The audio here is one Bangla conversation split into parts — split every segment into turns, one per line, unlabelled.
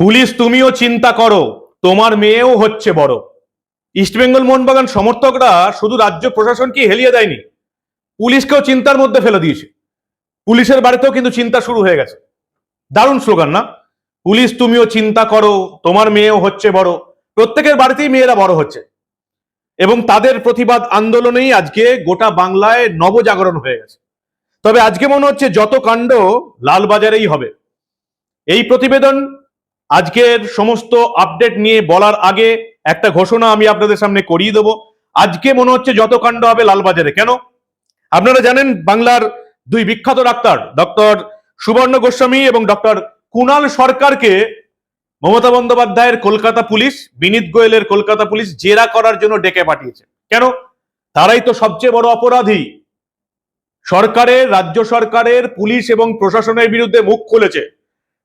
পুলিশ তুমিও চিন্তা করো, তোমার মেয়েও হচ্ছে বড়। ইস্টবেঙ্গল মোহনবাগান সমর্থকরা শুধু রাজ্য প্রশাসনকে হেলিয়ে দেয়নি, পুলিশকেও চিন্তার মধ্যে ফেলে দিয়েছে। পুলিশের বাড়িতেও কিন্তু চিন্তা শুরু হয়ে গেছে। দারুণ স্লোগান না? পুলিশ তুমিও চিন্তা করো, তোমার মেয়েও হচ্ছে বড়। প্রত্যেকের বাড়িতেই মেয়েরা বড় হচ্ছে। এবং তাদের প্রতিবাদ আন্দোলনেই আজকে গোটা বাংলায় নবজাগরণ হয়ে গেছে। তবে আজকে মনে হচ্ছে যত কাণ্ড লালবাজারেই হবে। এই প্রতিবেদন আজকের সমস্ত আপডেট নিয়ে বলার আগে একটা ঘোষণা আমি আপনাদের সামনে করিয়ে দেবো। আজকে মনে হচ্ছে যত কাণ্ড হবে লালবাজারে। কেন? আপনারা জানেন বাংলার দুই বিখ্যাত ডাক্তার, ডক্টর সুবর্ণ গোস্বামী এবং ডক্টর কুণাল সরকারকে মমতা বন্দ্যোপাধ্যায়ের কলকাতা পুলিশ, বিনীত গোয়েলের কলকাতা পুলিশ জেরা করার জন্য ডেকে পাঠিয়েছে। কেন? তারাই তো সবচেয়ে বড় অপরাধী। সরকারের রাজ্য সরকারের, পুলিশ এবং প্রশাসনের বিরুদ্ধে মুখ খুলেছে।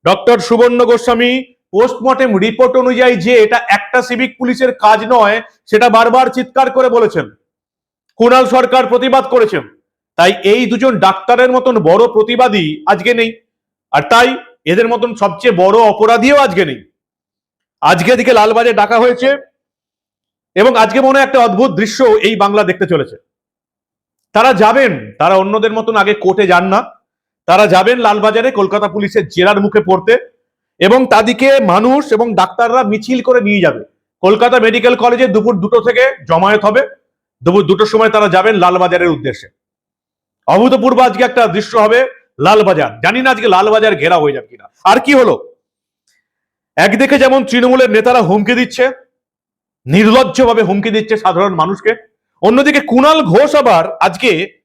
ডক্টর সুবর্ণ গোস্বামী পোস্টমর্টেম রিপোর্ট অনুযায়ী যে এটা একটা সিভিক পুলিশের কাজ নয়, সেটা বারবার চিৎকার করে বলেছেন। কুণাল সরকার প্রতিবাদ করেছেন। তাই এই দুজন ডাক্তারের মতন বড় প্রতিবাদী আজকে নেই। আর তাই এদের মতন সবচেয়ে বড় অপরাধীও আজকে নেই। আজকে দিকে লালবাজে ডাকা হয়েছে এবং আজকে মনে একটা অদ্ভুত দৃশ্য এই বাংলা দেখতে চলেছে। তারা যাবেন, তারা অন্যদের মতন আগে কোর্টে যান না। তারা যাবেন লালবাজারে কলকাতা পুলিশের জেরার মুখে পড়তে। এবং তাদেরকে মানুষ এবং ডাক্তাররা মিছিল করে নিয়ে যাবে। কলকাতা মেডিকেল কলেজে দুপুর দুটো থেকে জমায়েত হবে। দুপুর দুটোর সময় তারা যাবেন লালবাজারের উদ্দেশ্যে। অভূতপূর্ব আজকে একটা দৃশ্য হবে লালবাজার। জানি না আজকে লালবাজার ঘেরা হয়ে যাবে কিনা। আর কি হলো? একদিকে যেমন তৃণমূলের নেতারা হুমকি দিচ্ছে, নির্লজ্জভাবে হুমকি দিচ্ছে সাধারণ মানুষকে, অন্যদিকে কুণাল ঘোষ আবার আজকে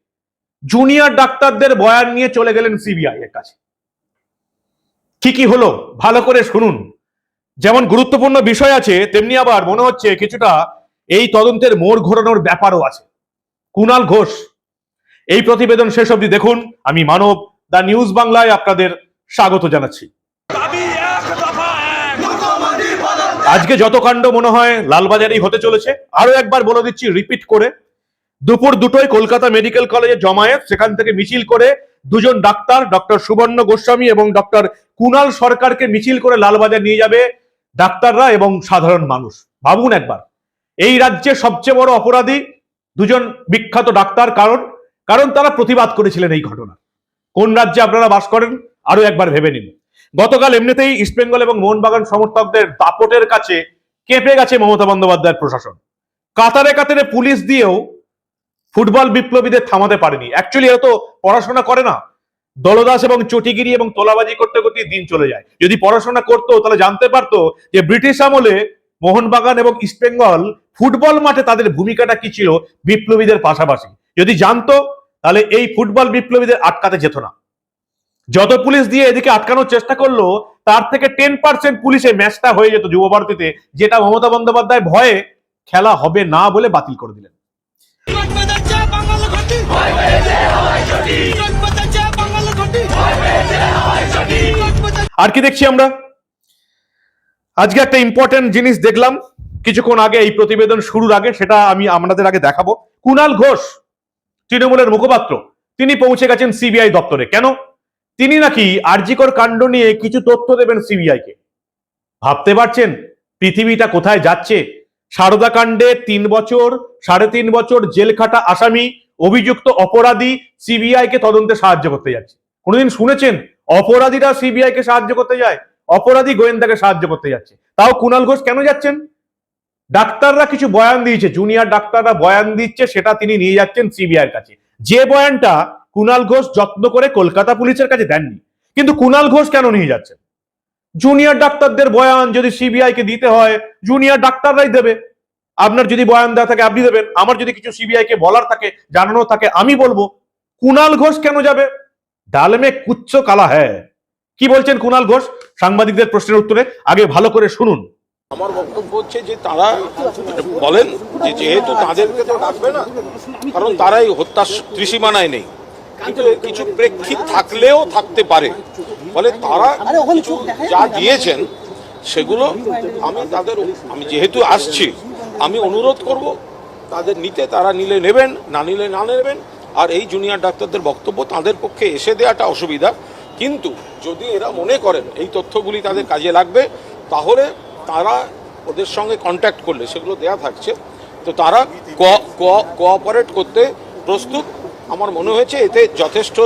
জুনিয়র ডাক্তারদের বয়ান নিয়ে চলে গেলেন সিবিআই এর কাছে। কি কি হলো? ভালো করে শুনুন। যেমন গুরুত্বপূর্ণ বিষয় আছে, তেমনি আবার মনে হচ্ছে কিছুটা এই তদন্তের মোড় ঘোরানোর ব্যাপারও আছে। কুণাল ঘোষ, এই প্রতিবেদন শেষ অবধি দেখুন। আমি মানব দা নিউজ বাংলায় আপনাদের স্বাগত জানাচ্ছি। আজকে যত কাণ্ড মনে হয় লালবাজারেই হতে চলেছে আরও একবার বলে দিচ্ছি রিপিট করে। দুপুর দুটোই কলকাতা মেডিকেল কলেজে জমায়েত, সেখান থেকে মিছিল করে দুজন ডাক্তার, ডক্টর সুবর্ণ গোস্বামী এবং ডক্টর কুণাল সরকারকে মিছিল করে লালবাজার নিয়ে যাবে ডাক্তাররা এবং সাধারণ মানুষ। ভাবুন একবার। এই রাজ্যে সবচেয়ে বড় অপরাধী দুজন বিখ্যাত ডাক্তার কারণ কারণ তারা প্রতিবাদ করেছিলেন এই ঘটনা। কোন রাজ্যে আপনারা বাস করেন, আরও একবার ভেবে নিন। গতকাল এমনিতেই ইস্টবেঙ্গল এবং মোহনবাগান সমর্থকদের দাপটের কাছে কেঁপে গেছে মমতা বন্দ্যোপাধ্যায়ের প্রশাসন। কাতারে কাতারে পুলিশ দিয়েও ফুটবল বিপ্লবীদের থামাতে পারেনি। অ্যাকচুয়ালি এরা তো পড়াশোনা করে না। দলদাস এবং চটিগিরি এবং তোলাবাজি করতে করতে দিন চলে যায়। যদি পড়াশোনা করতো, তাহলে জানতে পারতো যে ব্রিটিশ আমলে মোহনবাগান এবং ইস্টবেঙ্গল ফুটবল মাঠে তাদের ভূমিকাটা কি ছিল বিপ্লবীদের পাশাপাশি। যদি জানতো, তাহলে এই ফুটবল বিপ্লবীদের আটকাতে যেত না। যত পুলিশ দিয়ে এদিকে আটকানোর চেষ্টা করল, তার থেকে টেন পার্সেন্ট পুলিশে ম্যাচটা হয়ে যেত যুব ভারতীতে যেটা মমতা বন্দ্যোপাধ্যায় ভয়ে খেলা হবে না বলে বাতিল করে দিলেন। আর কি দেখছি আমরা? আজকে একটা ইম্পর্টেন্ট জিনিস দেখলাম। কিছুক্ষণ আগে এই প্রতিবেদন শুরুর আগে, সেটা আমি আপনাদের আগে দেখাবো। কুণাল ঘোষ, তৃণমূলের মুখপাত্র, তিনি পৌঁছে গেছেন সিবিআই দপ্তরে। কেন? তিনি নাকি আরজিকর কাণ্ড নিয়ে কিছু তথ্য দেবেন সিবিআই কে। ভাবতে পারছেন? পৃথিবীটা কোথায় যাচ্ছে? সারদা কাণ্ডে তিন বছর, সাড়ে তিন বছর জেল খাটা আসামি, অভিযুক্ত অপরাধী সিবিআই কে তদন্তে সাহায্য করতে যাচ্ছে। কোনোদিন শুনেছেন? অপরাধীরা সিবিআই কে সাহায্য করতে যায়, অপরাধী গোয়েন্দাকে সাহায্য করতে যাচ্ছে। তাও কুণাল ঘোষ কেন যাচ্ছেন? ডাক্তাররা কিছু বয়ান দিয়েছে জুনিয়র ডাক্তাররা বয়ান দিচ্ছে, সেটা তিনি নিয়ে যাচ্ছেন সিবিআই কাছে। যে বয়ানটা কুণাল ঘোষ যত্ন করে কলকাতা পুলিশের কাছে দেননি। কিন্তু কুণাল ঘোষ কেন নিয়ে যাচ্ছেন? জুনিয়র ডাক্তারদের বয়ান যদি সিবিআই কে দিতে হয় জুনিয়র ডাক্তাররাই দেবে। আপনার যদি বয়ান দেওয়া থাকে, আপনি দেবেন। আমার যদি কিছু সিবিআই কে বলার থাকে জানানো থাকে, আমি বলব কুণাল ঘোষ কেন যাবে? ডালমে কুচ্ছ কালা হ্যাঁ কি বলছেন কুণাল ঘোষ? সাংবাদিকদের প্রশ্নের উত্তরে আগে ভালো করে শুনুন।
আমার বক্তব্য হচ্ছে যে তারা বলেন যে যেহেতু তাদেরকে তো ডাকবে না, কারণ তারাই হত্যা ত্রিসীমানায় নেই। কিন্তু কিছু প্রেক্ষিত থাকলেও থাকতে পারে। ফলে তারা কিছু যা দিয়েছেন, সেগুলো আমি তাদের, আমি যেহেতু আসছি, আমি অনুরোধ করব, তাদের নিতে তারা নিলে নেবেন, না নিলে না নেবেন আর এই জুনিয়র ডাক্তারদের বক্তব্য তাদের পক্ষে এসে দেওয়াটা অসুবিধা। কিন্তু যদি এরা মনে করেন এই তথ্যগুলি তাদের কাজে লাগবে তাহলে তারা ওদের সঙ্গে কন্ট্যাক্ট করলে সেগুলো দেয়া থাকছে। তো তারা কোঅপারেট করতে প্রস্তুত। আমার মনে হয়েছে এতে যথেষ্ট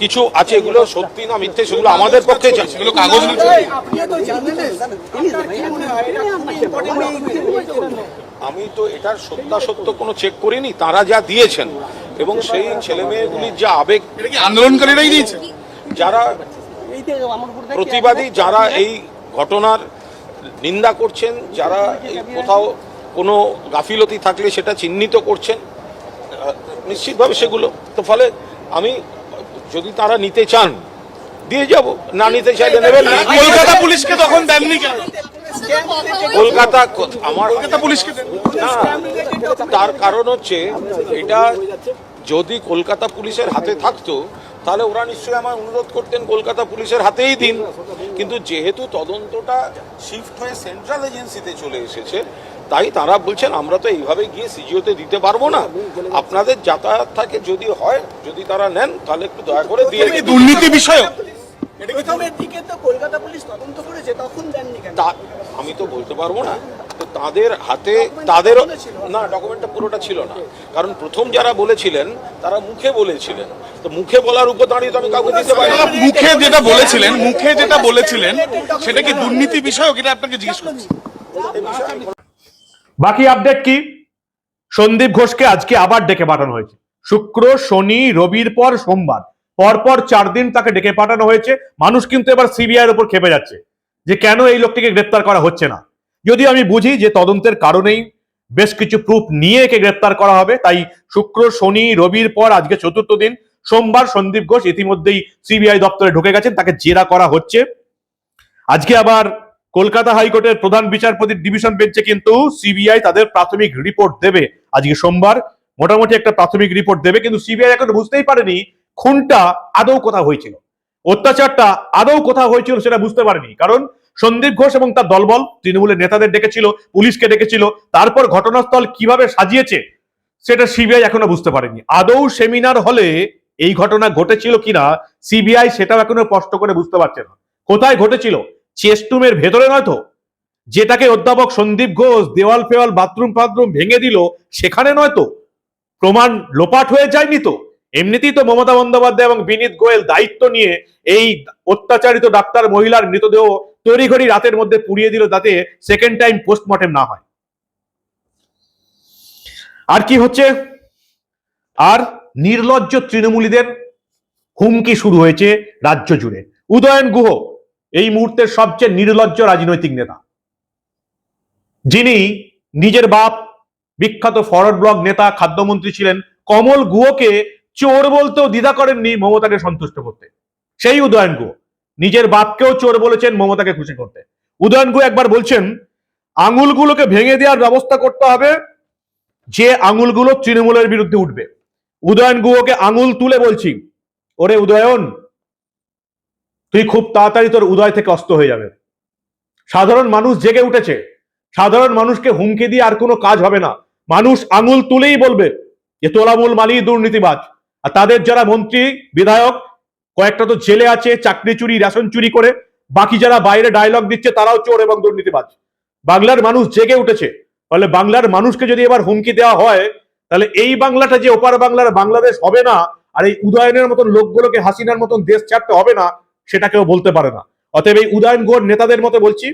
কিছু আছে এগুলো সত্যি না মিথ্যে সেগুলো আমাদের পক্ষে
সেগুলো কাগজ
আমি তো এটার সত্যাসত্য কোনো চেক করিনি তারা যা দিয়েছেন। এবং সেই ছেলে মেয়েগুলির যা আবেগ
আন্দোলনকারীরাই দিয়েছে?
যারা প্রতিবাদী যারা এই ঘটনার নিন্দা করছেন যারা কোথাও কোনো গাফিলতি থাকলে সেটা চিহ্নিত করছেন নিশ্চিতভাবে সেগুলো তো ফলে আমি যদি তারা নিতে চান দিয়ে যাব। না নিতে চাইলে নেবেন
কলকাতা পুলিশকে তখন দেননি কেন?
কলকাতা আমার
কলকাতা পুলিশকে
না তার কারণ হচ্ছে এটা যদি কলকাতা পুলিশের হাতে থাকতো তাহলে ওরা নিশ্চয়ই আমার অনুরোধ করতেন কলকাতা পুলিশের হাতেই দিন। কিন্তু যেহেতু তদন্তটা শিফট হয়ে সেন্ট্রাল এজেন্সিতে চলে এসেছে তাই তারা বলছেন আমরা তো এইভাবে গিয়ে সিজিওতে দিতে পারব না। আপনাদের যাতায়াত থাকে যদি হয় যদি তারা নেন তাহলে একটু দয়া করে দিয়ে
দুর্নীতি বিষয়
প্রথমের দিকে তো কলকাতা পুলিশ তদন্ত করেছে তখন দেননি কেন?
আমি তো বলতে পারব না। তো তাদের হাতে তাদের না ডকুমেন্টটা পুরোটা ছিল না। কারণ প্রথম যারা বলেছিলেন তারা মুখে বলেছিলেন। তো মুখে বলার উপর দাঁড়িয়ে তো আমি কাউকে দিতে পারি
মুখে যেটা বলেছিলেন মুখে যেটা বলেছিলেন সেটা কি দুর্নীতি বিষয়ক? এটা আপনাকে জিজ্ঞেস করছি।
বাকি আপডেট কি? সন্দীপ ঘোষকে আজকে আবার ডেকে পাঠানো হয়েছে। শুক্র শনি রবির পর সোমবার। পরপর চার দিন তাকে ডেকে পাঠানো হয়েছে। মানুষ কিন্তু এবার সিবিআই এর উপর খেপে যাচ্ছে যে কেন এই লোকটিকে গ্রেপ্তার করা হচ্ছে না। যদি আমি বুঝি যে তদন্তের কারণেই বেশ কিছু প্রুফ নিয়ে একে গ্রেপ্তার করা হবে, তাই শুক্র, শনি, রবির পর আজকে চতুর্থ দিন, সোমবার সন্দীপ ঘোষ ইতিমধ্যেই সিবিআই দপ্তরে ঢুকে গেছেন, তাকে জেরা করা হচ্ছে। আজকে আবার কলকাতা হাইকোর্টের প্রধান বিচারপতির ডিভিশন বেঞ্চে কিন্তু সিবিআই তাদের প্রাথমিক রিপোর্ট দেবে। আজকে সোমবার মোটামুটি একটা প্রাথমিক রিপোর্ট দেবে, কিন্তু সিবিআই এখন বুঝতেই পারেনি খুনটা আদৌ কোথাও হয়েছিল? অত্যাচারটা আদৌ কোথাও হয়েছিল সেটা বুঝতে পারেনি। কারণ সন্দীপ ঘোষ এবং তার দলবল তৃণমূলের নেতাদের ডেকেছিল, পুলিশকে ডেকেছিল, তারপর ঘটনাস্থল কীভাবে সাজিয়েছে সেটা সিবিআই এখনও বুঝতে পারেনি। আদৌ সেমিনার হলে এই ঘটনা ঘটেছিল কিনা সিবিআই সেটাও এখনও স্পষ্ট করে বুঝতে পারছে না। কোথায় ঘটেছিল? চেস্টুমের ভেতরে নয়তো যেটাকে অধ্যাপক সন্দীপ ঘোষ দেওয়াল ফেওয়াল, বাথরুম ফাথরুম ভেঙে দিল, সেখানে নয়তো প্রমাণ লোপাট হয়ে যায়নি তো? এমনিতেই তো মমতা বন্দ্যোপাধ্যায় এবং বিনীত গোয়েল দায়িত্ব নিয়ে এই অত্যাচারিত ডাক্তার মহিলার মৃতদেহ তড়িঘড়ি রাতের মধ্যে পুড়িয়ে দিল যাতে সেকেন্ড টাইম পোস্টমর্টেম না হয়। আর কি হচ্ছে? আর নির্লজ্জ তৃণমূলীদের হুমকি শুরু হয়েছে রাজ্য জুড়ে। উদয়ন গুহ, এই মুহূর্তের সবচেয়ে নির্লজ্জ রাজনৈতিক নেতা। যিনি নিজের বাপ, বিখ্যাত ফরওয়ার্ড ব্লক নেতা, খাদ্যমন্ত্রী ছিলেন, কমল গুহকে চোর বলতেও দ্বিধা করেননি মমতাকে সন্তুষ্ট করতে। সেই উদয়ন গুহ। নিজের বাপকেও চোর বলেছেন মমতাকে খুশি করতে। উদয়ন একবার বলছেন, আঙুলগুলোকে ভেঙে দেওয়ার ব্যবস্থা করতে হবে, যে আঙুলগুলো তৃণমূলের বিরুদ্ধে উঠবে। উদয়ন গুহকে আঙুল তুলে বলছি, ওরে উদয়ন, তুই খুব তাড়াতাড়ি তোর উদয় থেকে অস্ত হয়ে যাবে। সাধারণ মানুষ জেগে উঠেছে। সাধারণ মানুষকে হুমকি দিয়ে আর কোনো কাজ হবে না। মানুষ আঙুল তুলেই বলবে যে তোলামূল মালি দুর্নীতিবাজ। আর তাদের যারা মন্ত্রী, বিধায়ক, কয়েকটা তো জেলে আছে, চাকরি চুরি, রেশন চুরি করে, বাকি যারা বাইরে ডায়লগ দিচ্ছে তারাও চোর এবং দুর্নীতিবাজ। বাংলার মানুষ জেগে উঠেছে, ফলে বাংলার মানুষকে যদি এবার হুমকি দেওয়া হয়, তাহলে এই বাংলাটা যে ওপার বাংলার বাংলাদেশ হবে না, আর এই উদয়নের মতন লোকগুলোকে হাসিনার মতন দেশ ছাড়তে হবে না, সেটা কেউ বলতে পারে না। অতএব এই উদয়ন গোর নেতাদের মতো বলছি,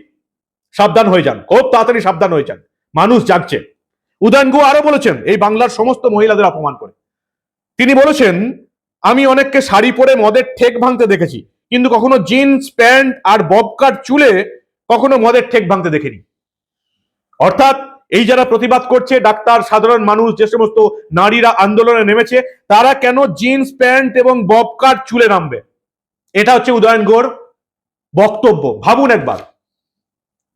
সাবধান হয়ে যান, খুব তাড়াতাড়ি সাবধান হয়ে যান। মানুষ জাগছে। উদয়ন গো আরও বলেছেন, এই বাংলার সমস্ত মহিলাদের অপমান করে। তিনি বলেছেন, আমি অনেককে শাড়ি পরে মদের ঠেক ভাঙতে দেখেছি, কিন্তু কখনো জিন্স, প্যান্ট আর ববকাট চুলে কখনো মদের ঠেক ভাঙতে দেখেনি। অর্থাৎ, এই যারা প্রতিবাদ করছে, ডাক্তার, সাধারণ মানুষ, যে সমস্ত নারীরা আন্দোলনে নেমেছে, তারা কেন জিন্স, প্যান্ট এবং ববকাট চুলে নামবে? এটা হচ্ছে উদয়ন গোর বক্তব্য। ভাবুন একবার,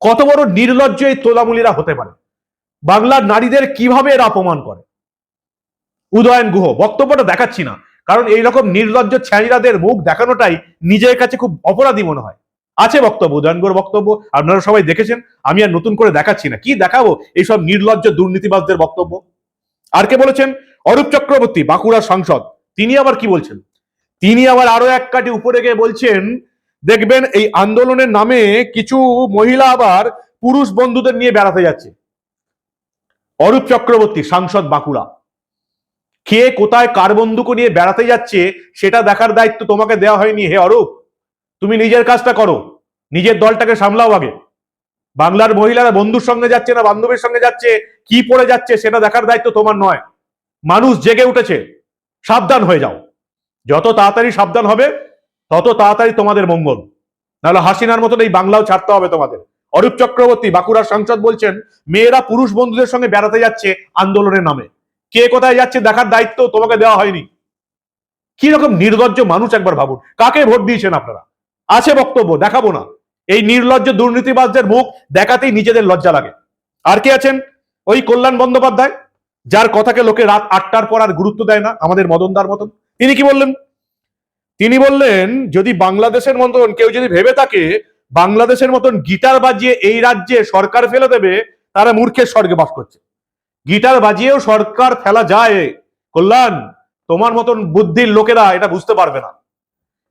কত বড় নির্লজ্জ এই তোলামুলিরা হতে পারে? বাংলার নারীদের কীভাবে এরা অপমান করে? উদয়ন গুহ। বক্তব্যটা দেখাচ্ছি না। কারণ এই রকম নির্লজ্জ ছ্যাঁড়াদের মুখ দেখানোটাই নিজের কাছে খুব অপরাধী মনে হয়। আছে বক্তব্য, উদয়ন গুহর বক্তব্য, আপনারা সবাই দেখেছেন। আমি আর নতুন করে দেখাচ্ছি না। কি দেখাবো এইসব নির্লজ্জ দুর্নীতিবাজদের বক্তব্য? আর কে বলেছেন? অরূপ চক্রবর্তী বাঁকুড়ার সাংসদ। তিনি আবার কি বলছেন? তিনি আবার আরও এক কাটি উপরে গিয়ে বলছেন, দেখবেন এই আন্দোলনের নামে কিছু মহিলা আবার পুরুষ বন্ধুদের নিয়ে বেড়াতে যাচ্ছে। অরূপ চক্রবর্তী, সাংসদ বাঁকুড়া। কে কোথায় কার বন্ধুকে নিয়ে বেড়াতে যাচ্ছে সেটা দেখার দায়িত্ব তোমাকে দেওয়া হয়নি, হে অরূপ। তুমি নিজের কাজটা করো, নিজের দলটাকে সামলাও আগে। বাংলার মহিলারা বন্ধুর সঙ্গে যাচ্ছে না, বান্ধবীর সঙ্গে যাচ্ছে, কি পড়ে যাচ্ছে সেটা দেখার দায়িত্ব তোমার নয়। মানুষ জেগে উঠেছে, সাবধান হয়ে যাও। যত তাড়াতাড়ি সাবধান হবে, তত তাড়াতাড়ি তোমাদের মঙ্গল। নাহলে হাসিনার মতন এই বাংলাও ছাড়তে হবে তোমাদের। অরূপ চক্রবর্তী, বাঁকুড়ার সাংসদ বলছেন, মেয়েরা পুরুষ বন্ধুদের সঙ্গে বেড়াতে যাচ্ছে আন্দোলনের নামে। কে কোথায় যাচ্ছে দেখার দায়িত্ব তোমাকে দেওয়া হয়নি। কি রকম নির্লজ্জ মানুষ একবার ভাবুন। কাকে ভোট দিয়েছেন আপনারা? আছে বক্তব্য, দেখাবো না। এই নির্লজ্জ দুর্নীতিবাজদের মুখ দেখাতেই নিজেদের লজ্জা লাগে। আর কে আছেন? ওই কল্যাণ বন্দ্যোপাধ্যায়, যার কথাকে লোকে রাত আটটার পর আর গুরুত্ব দেয় না, আমাদের মদনদার মতন। তিনি কি বললেন? তিনি বললেন, যদি বাংলাদেশের মতন, কেউ যদি ভেবে থাকে, বাংলাদেশের মতন গিটার বাজিয়ে এই রাজ্যে সরকার ফেলে দেবে, তারা মূর্খের স্বর্গে বাস করছে। গিটার বাজিয়েও সরকার ফেলা যায়। কল্যাণ, তোমার মতন বুদ্ধির লোকেরা এটা বুঝতে পারবে না।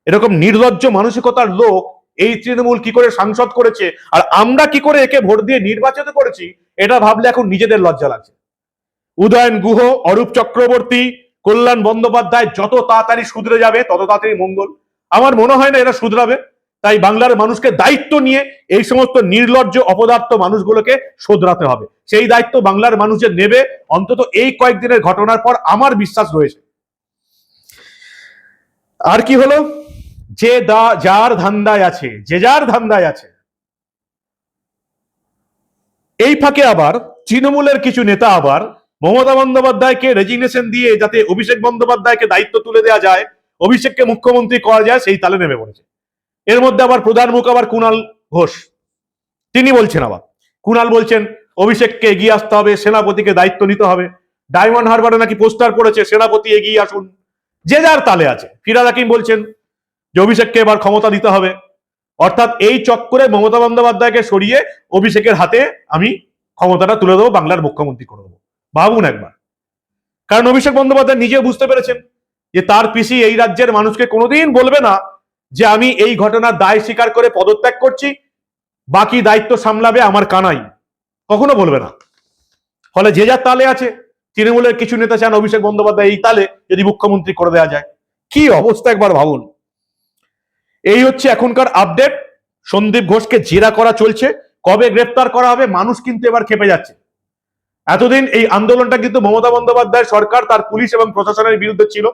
এরকম নির্লজ্জ মানসিকতার লোক এই তৃণমূল কি করে সাংসদ করেছে আর আমরা কি করে একে ভোট দিয়ে নির্বাচিত করেছি, এটা ভাবলে এখন নিজেদের লজ্জা লাগছে। উদয়ন গুহ, অরূপ চক্রবর্তী, কল্যাণ বন্দ্যোপাধ্যায় যত তাড়াতাড়ি শুধরে যাবে, তত তাড়াতাড়ি মঙ্গল। আমার মনে হয় না এরা শুধরাবে। তাই বাংলার মানুষকে দায়িত্ব নিয়ে এই সমস্ত নির্লজ্জ অপদার্থ মানুষগুলোকে শোধরাতে হবে। সেই দায়িত্ব বাংলার মানুষ যে নেবে, অন্তত এই কয়েকদিনের ঘটনার পর আমার বিশ্বাস রয়েছে। আর কি হলো? যে দা, যার ধান্দায় আছে, যে যার ধান্দায় আছে। এই ফাঁকে আবার তৃণমূলের কিছু নেতা আবার মমতা বন্দ্যোপাধ্যায়কে রেজিগনেশন দিয়ে যাতে অভিষেক বন্দ্যোপাধ্যায়কে দায়িত্ব তুলে দেওয়া যায়, অভিষেককে মুখ্যমন্ত্রী করা যায়, সেই তালে নেমে পড়েছে। এর মধ্যে আবার প্রধান মুখ আবার কুণাল ঘোষ। তিনি বলছেন আবার। কুণাল বলছেন, অভিষেককে এগিয়ে আসতে হবে, সেনাপতিকে দায়িত্ব নিতে হবে। ডায়মন্ড হারবারে নাকি পোস্টার পড়েছে, সেনাপতি এগিয়ে আসুন। যে যার তালে আছে। ফিরাদ হাকিম বলছেন যে, অভিষেককে এবার ক্ষমতা দিতে হবে। অর্থাৎ এই চক্করে মমতা বন্দ্যোপাধ্যায়কে সরিয়ে অভিষেকের হাতে আমি ক্ষমতাটা তুলে দেবো, বাংলার মুখ্যমন্ত্রী করে দেবো। ভাবুন একবার। কারণ অভিষেক বন্দ্যোপাধ্যায় নিজে বুঝতে পেরেছেন যে, তার পিসি এই রাজ্যের মানুষকে কোনোদিন বলবে না যে আমি এই ঘটনার দায় স্বীকার করে পদত্যাগ করছি, বাকি দায়িত্ব সামলাবে আমার কানাই। কখনো বলবে না। ফলে যে যার তালে আছে, তৃণমূলের কিছু নেতা চান অভিষেক বন্দ্যোপাধ্যায় এই তালে যদি মুখ্যমন্ত্রী করে দেওয়া যায়। কি অবস্থা একবার ভাবুন। এই হচ্ছে এখনকার আপডেট। সন্দীপ ঘোষকে জেরা করা চলছে। কবে গ্রেপ্তার করা হবে, মানুষ কিন্তু এবার খেপে যাচ্ছে। এতদিন এই আন্দোলনটা কিন্তু মমতা বন্দ্যোপাধ্যায় সরকার, তার পুলিশ এবং প্রশাসনের বিরুদ্ধে ছিল।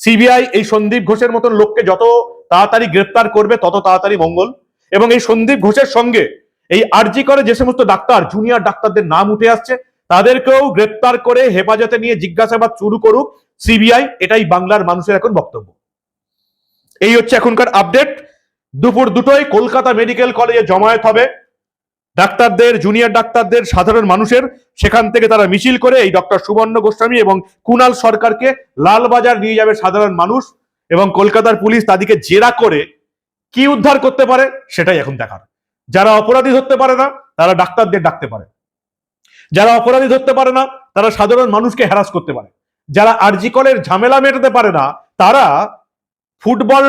সিবিআই এই সন্দীপ ঘোষের মতন লোককে যত তাড়াতাড়ি গ্রেপ্তার করবে, তত তাড়াতাড়ি মঙ্গল। এবং এই সন্দীপ ঘোষের সঙ্গে এই আরজি করে যে সমস্ত ডাক্তার জুনিয়র ডাক্তারদের নাম উঠে আসছে, তাদেরকেও গ্রেপ্তার করে হেফাজতে নিয়ে জিজ্ঞাসাবাদ শুরু করুক সিবিআই। এটাই বাংলার মানুষের এখন বক্তব্য। এই হচ্ছে এখনকার আপডেট দুপুর দুটোই কলকাতা মেডিকেল কলেজে জমায়েত হবে। ডাক্তারদের জুনিয়র ডাক্তারদের, সাধারণ মানুষের, সেখান থেকে তারা মিছিল করে এই ডক্টর সুবর্ণ গোস্বামী এবং কুনাল সরকারকে লালবাজার নিয়ে যাবে সাধারণ মানুষ এবং কলকাতার পুলিশ তাদেরকে জেরা করে কি উদ্ধার করতে পারে সেটাই এখন দেখার। যারা অপরাধী ধরতে পারে না, তারা ডাক্তারদের ডাকতে পারে। যারা অপরাধী ধরতে পারে না, তারা সাধারণ মানুষকে হ্যারাস করতে পারে। যারা আরজিকলের ঝামেলা মেটাতে পারে না, তারা ফুটবল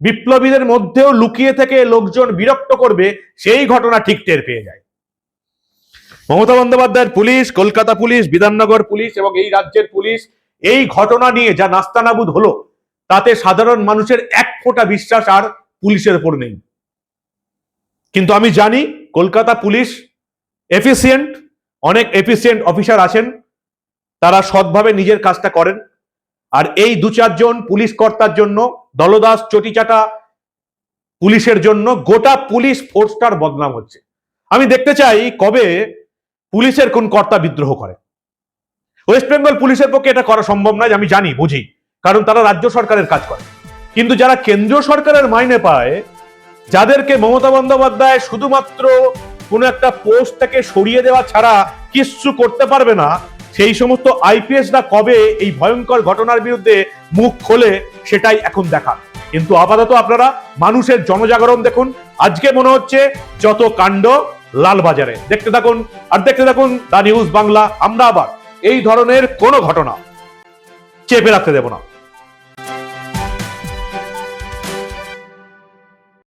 বিপ্লবীদের মধ্যেও লুকিয়ে থেকে লোকজন বিরক্ত করবে, সেই ঘটনা ঠিক টের পেয়ে যায়। মমতা বন্দ্যোপাধ্যায়ের police, Kolkata police, Bidhannagar police এবং এই রাজ্যের পুলিশ এই ঘটনা নিয়ে যা নাস্তানাবুদ হলো, তাতে সাধারণ মানুষের এক ফোঁটা বিশ্বাস আর পুলিশের উপর নেই। কিন্তু আমি জানি কলকাতা পুলিশ এফিসিয়েন্ট অনেক এফিসিয়েন্ট অফিসার আছেন, তারা সৎভাবে নিজের কাজটা করেন। আর এই দু চারজন পুলিশ কর্তার জন্য, দলদাস, চটিচাটা পুলিশের জন্য গোটা পুলিশ ফোর্সটার বদনাম হচ্ছে। আমি দেখতে চাই কবে পুলিশের কোন কর্তা বিদ্রোহ করে। ওয়েস্ট বেঙ্গল পুলিশের পক্ষে এটা করা সম্ভব নয়, আমি জানি, বুঝি, কারণ তারা রাজ্য সরকারের কাজ করে। কিন্তু যারা কেন্দ্রীয় সরকারের মাইনে পায়, যাদেরকে মমতা বন্দ্যোপাধ্যায় শুধুমাত্র কোনো একটা পোস্ট থেকে সরিয়ে দেওয়া ছাড়া কিচ্ছু করতে পারবে না সেই সমস্ত আইপিএসরা কবে এই ভয়ঙ্কর ঘটনার বিরুদ্ধে মুখ খোলে সেটাই এখন দেখা। কিন্তু আপাতত আপনারা মানুষের জনজাগরণ দেখুন। আজকে মনে হচ্ছে যত কাণ্ড লালবাজারে। দেখতে থাকুন আর দেখতে থাকুন দা নিউজ বাংলা আমরা আবার এই ধরনের কোনো ঘটনা চেপে রাখতে দেব না।